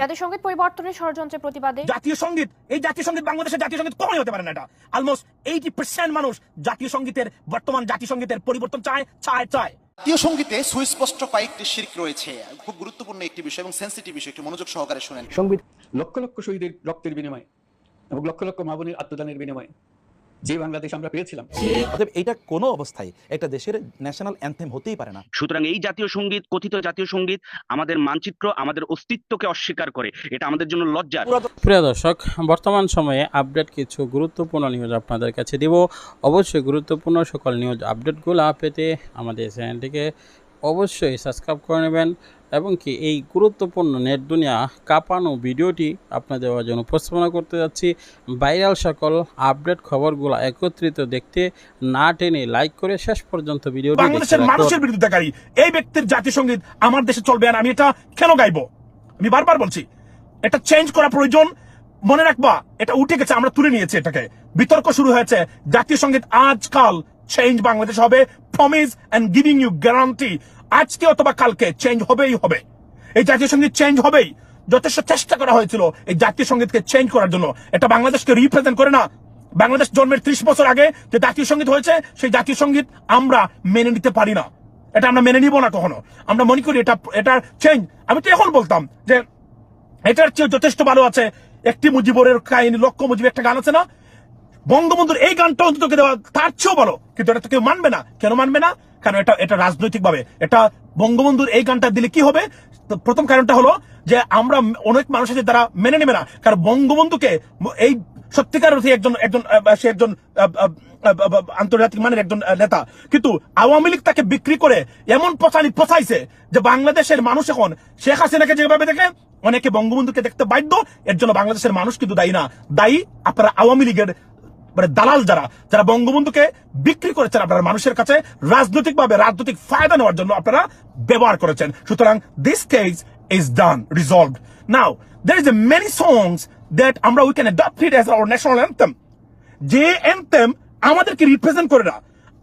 জাতীয় সংগীত পরিবর্তনের ষড়যন্ত্রের প্রতিবাদে জাতীয় সংগীত এই জাতীয় সংগীত বাংলাদেশের জাতীয় সংগীত কখনোই হতে পারে না এটা। অলমোস্ট এইটি পার্সেন্ট মানুষ জাতীয় সঙ্গীতের বর্তমান জাতীয় সঙ্গীতের পরিবর্তন চায় চায় চায়। জাতীয় সঙ্গীতে সুস্পষ্ট কয়েকটি শির্ক রয়েছে। খুব গুরুত্বপূর্ণ একটি বিষয় এবং সেন্সিটিভ বিষয় একটু মনোযোগ সহকারে শুনেন। সংবিধ লক্ষ লক্ষ শহীদের রক্তের বিনিময়ে এবং লক্ষ লক্ষ মাবনের আত্মদানের বিনিময়ে। যে বাংলাদেশ আমরা পেয়েছিলাম। অতএব এটা কোনো অবস্থায় একটা দেশের ন্যাশনাল অ্যান্থেম হতেই পারে না। সুতরাং এই জাতীয় সংগীত কথিত জাতীয় সংগীত আমাদের মানচিত্র আমাদের অস্তিত্বকে অস্বীকার করে। এটা আমাদের জন্য লজ্জার। প্রিয় দর্শক বর্তমান সময়ে আপডেট কিছু গুরুত্বপূর্ণ নিউজ আপনাদের কাছে দিব। অবশ্যই গুরুত্বপূর্ণ সকল নিউজ আপডেটগুলো পেতে আমাদের চ্যানেলটিকে অবশ্যই সাবস্ক্রাইব করে নেবেন এবং কি এই গুরুত্বপূর্ণ নেট দুনিয়া কাঁপানো ভিডিওটি আপনাদের দেওয়ার জন্য উপস্থাপনা করতে যাচ্ছি। ভাইরাল সকল আপডেট খবরগুলো একত্রিত দেখতে না টেনে লাইক করে শেষ পর্যন্ত ভিডিওটি দেখতে বাংলাদেশের। মানুষের বিরুদ্ধেকারী এই ব্যক্তির জাতীয় সংগীত আমার দেশে চলবে আর আমি এটা কেন গাইবো? আমি বারবার বলছি এটা চেঞ্জ করা প্রয়োজন। মনে রাখবা এটা উঠে গেছে আমরা তুলে নিয়েছি এটাকে। বিতর্ক শুরু হয়েছে। জাতীয় সংগীত আজকাল চেঞ্জ বাংলাদেশ হবে promise and giving you guarantee আজকে অথবা কালকে চেঞ্জ হবেই হবে। এই জাতীয় সংগীত চেঞ্জ হবেই। যথেষ্ট চেষ্টা করা হয়েছিল এই জাতীয় সঙ্গীতকে চেঞ্জ করার জন্য। এটা বাংলাদেশকে রিপ্রেজেন্ট করে না। বাংলাদেশ জন্মের ত্রিশ বছর আগে যে জাতীয় সংগীত হয়েছে, সেই জাতীয় সংগীত আমরা মেনে নিতে পারি না। এটা আমরা মেনে নিব না কখনো। আমরা মনে করি এটা এটা চেঞ্জ আমি তো এখন বলতাম যে, এটার চেয়ে যথেষ্ট ভালো আছে। একটি মুজিবরের কাহিনী, লক্ষ্য মুজিব একটা গান আছে না? বঙ্গবন্ধুর এই গানটা অন্তত দেওয়া, তার চেয়েও ভালো। কিন্তু এটা তো কেউ মানবে না। কেন মানবে না? কারণ এটা এটা রাজনৈতিক ভাবে এটা বঙ্গবন্ধুর এই গানটা দিলে কি হবে? প্রথম কারণটা হলো যে আমরা অনেক মানুষ আছে তারা মেনে নেবে না। কারণ বঙ্গবন্ধুকে এই সত্যিকার অর্থে একজন একজন সে একজন আন্তর্জাতিক মানের একজন নেতা। কিন্তু আওয়ামী লীগ তাকে বিক্রি করে এমন পচানি পচাইছে যে বাংলাদেশের মানুষ এখন শেখ হাসিনাকে যেভাবে দেখে অনেকে বঙ্গবন্ধুকে দেখতে বাধ্য, এর জন্য বাংলাদেশের মানুষ কিন্তু দায়ী না। দায়ী আপনারা আওয়ামী লীগের মানে দালাল যারা যারা বঙ্গবন্ধুকে বিক্রি করেছেন আপনারা মানুষের কাছে রাজনৈতিক ভাবে রাজনৈতিক ফায়দা নেওয়ার জন্য আপনারা ব্যবহার করেছেন। সুতরাং this case is done resolved now there is a many songs that আমরা we can adopt it as our national anthem যে অ্যান্থেম আমাদেরকে রিপ্রেজেন্ট করে না।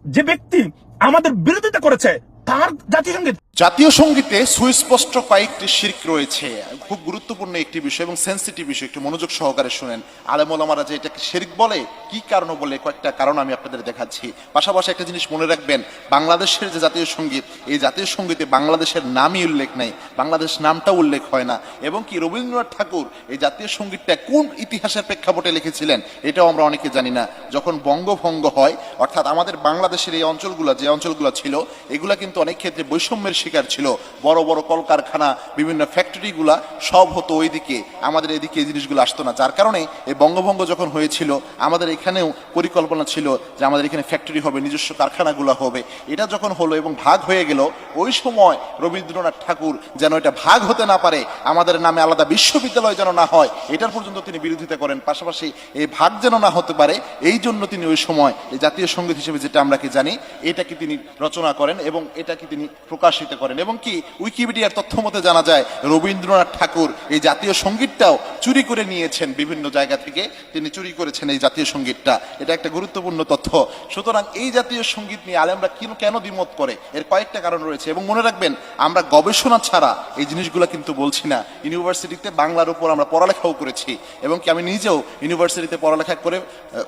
যে ব্যক্তি আমাদের বিরোধিতা করেছে, তার জাতীয় সংগীত জাতীয় সঙ্গীতে সুস্পষ্ট কয়েকটি শির্ক রয়েছে। খুব গুরুত্বপূর্ণ একটি বিষয় এবং সেন্সিটিভ বিষয়, একটু মনোযোগ সহকারে শুনেন। আলেমোলামারা যে এটাকে শির্ক বলে, কি কারণ বলে, কয়েকটা কারণ আমি আপনাদের দেখাচ্ছি। পাশাপাশি একটা জিনিস মনে রাখবেন, বাংলাদেশের যে জাতীয় সংগীত, এই জাতীয় সঙ্গীতে বাংলাদেশের নামই উল্লেখ নেই, বাংলাদেশ নামটা উল্লেখ হয় না। এবং কি রবীন্দ্রনাথ ঠাকুর এই জাতীয় সঙ্গীতটা কোন ইতিহাসের প্রেক্ষাপটে লিখেছিলেন, এটাও আমরা অনেকে জানি না। যখন বঙ্গভঙ্গ হয়, অর্থাৎ আমাদের বাংলাদেশের এই অঞ্চলগুলো, যে অঞ্চলগুলো ছিল, এগুলা কিন্তু অনেক ক্ষেত্রে বৈষম্যের শিকার ছিল। বড় বড় কলকারখানা, বিভিন্ন ফ্যাক্টরিগুলা সব হতো ওইদিকে। আমাদের এদিকে এই জিনিসগুলো আসতো না। যার কারণে এই বঙ্গভঙ্গ যখন হয়েছিল, আমাদের এখানেও পরিকল্পনা ছিল যে আমাদের এখানে ফ্যাক্টরি হবে, নিজস্ব কারখানাগুলো হবে। এটা যখন হলো এবং ভাগ হয়ে গেল, ওই সময় রবীন্দ্রনাথ ঠাকুর যেন এটা ভাগ হতে না পারে, আমাদের নামে আলাদা বিশ্ববিদ্যালয় যেন না হয়, এটার পর্যন্ত তিনি বিরোধিতা করেন। পাশাপাশি এই ভাগ যেন না হতে পারে, এই জন্য তিনি ওই সময় জাতীয় সংগীত হিসেবে যেটা আমরা কি জানি, এটাকে তিনি রচনা করেন এবং এটাকে তিনি প্রকাশিত করেন এবং কি, উইকিপিডিয়ার তথ্য মতে জানা যায়, রবীন্দ্রনাথ ঠাকুর এই জাতীয় সঙ্গীতটাও চুরি করে নিয়েছেন বিভিন্ন জায়গা থেকে। তিনি চুরি করেছেন এই জাতীয় সঙ্গীতটা। এটা একটা গুরুত্বপূর্ণ তথ্য। সুতরাং এই জাতীয় সংগীত নিয়ে আলেমরা কেন কেন দ্বিমত করে? এর কয়েকটা কারণ রয়েছে। এবং মনে রাখবেন, আমরা গবেষণা ছাড়া এই জিনিসগুলো কিন্তু বলছি না। ইউনিভার্সিটিতে বাংলার উপর আমরা পড়ালেখাও করেছি। এবং কি, আমি নিজেও ইউনিভার্সিটিতে পড়ালেখা করে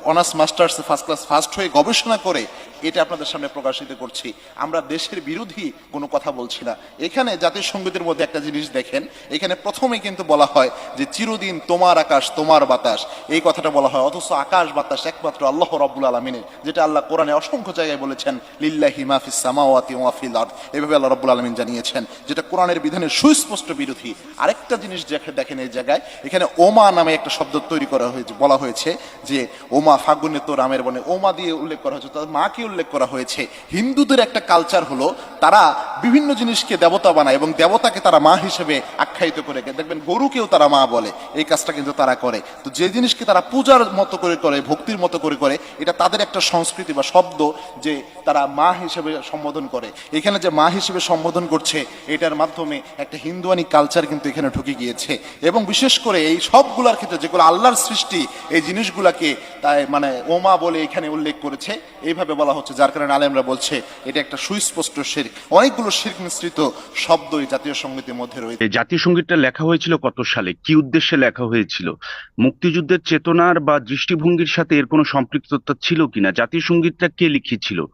honours masters first class first হয়ে গবেষণা করে এটা আপনাদের সামনে প্রকাশিত করছি। আমরা দেশের বিরোধী কোনো কথা বলছি না। এখানে জাতীয় সঙ্গীতের মধ্যে একটা জিনিস দেখেন, এখানে প্রথমে কিন্তু বলা হয় যে চিরদিন তোমার আকাশ, তোমার বাতাস। এই কথাটা বলা হয়, অথচ আকাশ, বাতাস একমাত্র আল্লাহ রব্বুল আলমিনের, যেটা আল্লাহ কোরআনে অসংখ্য জায়গায় বলেছেন, লিল্লাহি মাহফিস সামাওয়াতি ওয়াফিল আরদ এভাবে আল্লাহ রব্বুল আলমিন জানিয়েছেন, যেটা কোরআনের বিধানের সুস্পষ্ট বিরোধী। আরেকটা জিনিস দেখে- দেখেন এই জায়গায়, এখানে ওমা নামে একটা শব্দ তৈরি করা হয়েছে, বলা হয়েছে যে, ওমা ফাগুনে তো রামের বনে। ওমা দিয়ে উল্লেখ করা হয়েছে, তার মাকে উল্লেখ করা হয়েছে। হিন্দুদের একটা কালচার হলো তারা বিভিন্ন জিনিসকে দেবতা বানায় এবং দেবতাকে তারা মা হিসেবে আখ্যায়িত করে দেখবেন গরুকেও তারা মা বলে, এই কাজটা কিন্তু তারা করে। তো যে জিনিসকে তারা পূজার মতো করে করে, ভক্তির মতো করে করে, এটা তাদের একটা সংস্কৃতি বা শব্দ যে তারা মা হিসেবে সম্বোধন করে। এখানে যে মা হিসেবে সম্বোধন করছে, এটার মাধ্যমে একটা হিন্দুয়ানি কালচার কিন্তু এখানে ঢুকে গিয়েছে। এবং বিশেষ করে এই সবগুলার ক্ষেত্রে যেগুলো আল্লাহর সৃষ্টি, এই জিনিসগুলাকে তাই মানে ওমা বলে এখানে উল্লেখ করেছে। এইভাবে বলা হচ্ছে, যার কারণে আলেমরা বলছে, এটা একটা সুস্পষ্ট শির্ক। অনেকগুলো শির্ক মিশ্রিত শব্দ এই জাতীয় সঙ্গীতের মধ্যে রয়েছে জাতীয় সঙ্গীতটা লেখা হয়েছিল কত সালে? কি উদ্দেশ্যে লেখা হয়েছিল? মুক্তিযুদ্ধের চেতনার বা দৃষ্টিভঙ্গির সাথে এর কোনো সম্পৃক্ততা ছিল কিনা? জাতীয় সঙ্গীতটা কে লিখেছিল?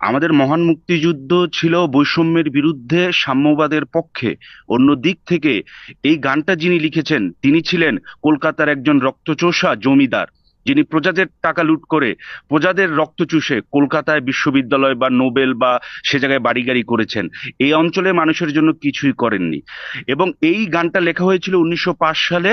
আমাদের মহান মুক্তিযুদ্ধ ছিল বৈষম্যের বিরুদ্ধে সাম্যবাদের পক্ষে। অন্য দিক থেকে এই গানটা যিনি লিখেছেন, তিনি ছিলেন কলকাতার একজন রক্তচোষা জমিদার। যিনি প্রজাদের টাকা লুট করে প্রজাদের রক্ত চুষে কলকাতায় বিশ্ববিদ্যালয় বা নোবেল বা সে জায়গায় বাড়ি গাড়ি করেছেন, এই অঞ্চলের মানুষের জন্য কিছুই করেননি। এবং এই গানটা লেখা হয়েছিল উনিশশো পাঁচ সালে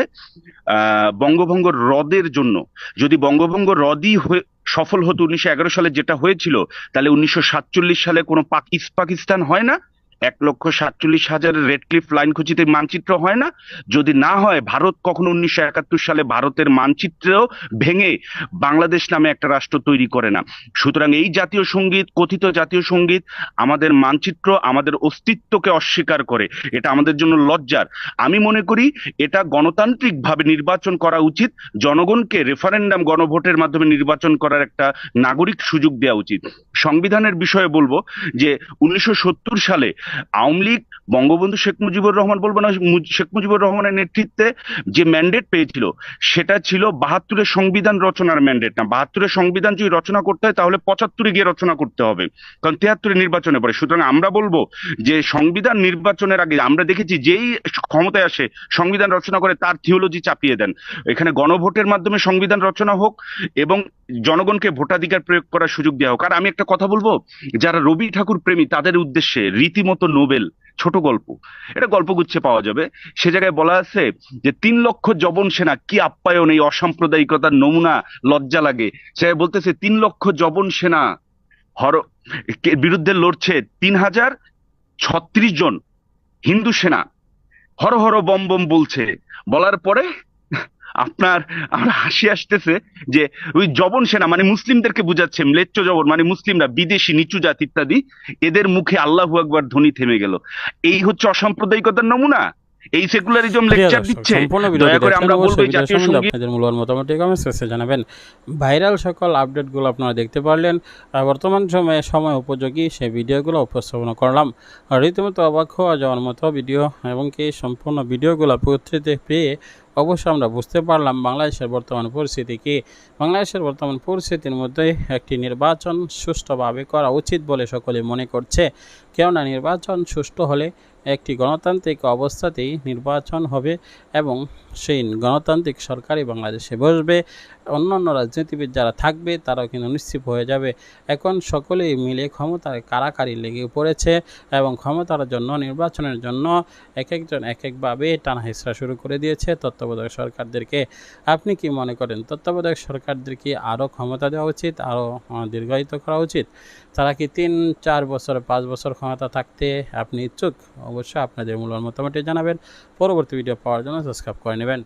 বঙ্গভঙ্গ হ্রদের জন্য। যদি বঙ্গভঙ্গ হ্রদই হয়ে সফল হতো উনিশশো এগারো সালে যেটা হয়েছিল, তাহলে উনিশশো সাতচল্লিশ সালে কোনো পাকিস পাকিস্তান হয় না। এক লক্ষ সাতচল্লিশ হাজারের রেড ক্লিফ লাইন খচিতে মানচিত্র হয় না? যদি না হয়, ভারত কখনো উনিশশো একাত্তর সালে ভারতের মানচিত্রেও ভেঙে বাংলাদেশ নামে একটা রাষ্ট্র তৈরি করে না। সুতরাং এই জাতীয় সংগীত, কথিত জাতীয় সংগীত আমাদের মানচিত্র আমাদের অস্তিত্বকে অস্বীকার করে। এটা আমাদের জন্য লজ্জার। আমি মনে করি এটা গণতান্ত্রিকভাবে নির্বাচন করা উচিত। জনগণকে রেফারেন্ডাম গণভোটের মাধ্যমে নির্বাচন করার একটা নাগরিক সুযোগ দেওয়া উচিত। সংবিধানের বিষয়ে বলব যে উনিশশো সত্তর সালে আওয়ামী লীগ বঙ্গবন্ধু শেখ মুজিবুর রহমান বলব না শেখ মুজিবুর রহমানের নেতৃত্বে যে ম্যান্ডেট পেয়েছিল, সেটা ছিল বাহাত্তরের সংবিধান রচনার ম্যান্ডেট না, বাহাত্তরের সংবিধান যদি রচনা করতে হয়, তাহলে পঁচাত্তরে গিয়ে রচনা করতে হবে, কারণ তিয়াত্তরে নির্বাচনে পড়ে সুতরাং আমরা বলব যে সংবিধান নির্বাচনের আগে আমরা দেখেছি যেই ক্ষমতায় আসে, সংবিধান রচনা করে, তার থিওলজি চাপিয়ে দেন। এখানে গণভোটের মাধ্যমে সংবিধান রচনা হোক এবং জনগণকে ভোটাধিকার প্রয়োগ করার সুযোগ দেওয়া হোক। আর আমি একটা কথা বলব, যারা রবি ঠাকুর প্রেমী, তাদের উদ্দেশ্যে রীতিমতো নোবেল ছোট গল্প। এটা গল্পগুচ্ছে পাওয়া যাবে। সে জায়গায় বলা আছে যে, তিন লক্ষ জবন সেনা কি আপ্যায়ন এই অসাম্প্রদায়িকতার নমুনা লজ্জা লাগে? সে বলতেছে, তিন লক্ষ যবন সেনা হর বিরুদ্ধে লড়ছে তিন হাজার ছত্রিশ জন হিন্দু সেনা। হর হর বম বম বলছে। বলার পরে আপনার আমরা হাসি আসতেছে যে ওই জবন সেনা মানে মুসলিমদেরকে বুঝাচ্ছে ম্লেচ্ছ জবন মানে মুসলিমরা বিদেশি নিচু জাতি ইত্যাদি এদের মুখে আল্লাহু আকবার ধ্বনি থেমে গেল। এই হচ্ছে অসাম্প্রদায়িকতার নমুনা। এই সেকুলারিজম লেকচার দিচ্ছে। দয়া করে আমরা বলব জাতীয় সংগীত আপনাদের মূল্যবান মতামত কমেন্ট সেকশনে জানাবেন। ভাইরাল সকল আপডেটগুলো আপনারা দেখতে পারলেন। আর বর্তমান সময়ে সময় উপযোগী সেই ভিডিওগুলো উপস্থাপনা করলাম। আর রীতিমতো অবাক হওয়া যাওয়ার মতো ভিডিও এবং কি সম্পূর্ণ ভিডিওগুলো পত্রিতে পেয়ে অবশ্যই আমরা বুঝতে পারলাম বাংলাদেশের বর্তমান পরিস্থিতি কি। বাংলাদেশের বর্তমান পরিস্থিতির মধ্যে একটি নির্বাচন সুষ্ঠুভাবে করা উচিত বলে সকলে মনে করছে। কেননা নির্বাচন সুষ্ঠু হলে একটি গণতান্ত্রিক অবস্থাতেই নির্বাচন হবে এবং সেই গণতান্ত্রিক সরকারই বাংলাদেশে বসবে। অন্যান্য রাজনীতিবিদ যারা থাকবে, তারাও কিন্তু নিশ্চিত হয়ে যাবে। এখন সকলেই মিলে ক্ষমতার কারাকারি লেগে পড়েছে এবং ক্ষমতার জন্য, নির্বাচনের জন্য এক একজন এক একভাবে টানা হেঁচড়া শুরু করে দিয়েছে তত্ত্বাবধায়ক সরকারদেরকে। আপনি কি মনে করেন, তত্ত্বাবধায়ক সরকারদেরকে আরও ক্ষমতা দেওয়া উচিত, আরও দীর্ঘায়িত করা উচিত? তারা কি তিন, চার বছর, পাঁচ বছর ক্ষমতা থাকতে আপনি ইচ্ছুক? অবশ্যই আপনাদের মূল্যবান মতামতটি জানাবেন। পরবর্তী ভিডিও পাওয়ার জন্য সাবস্ক্রাইব করে নেবেন।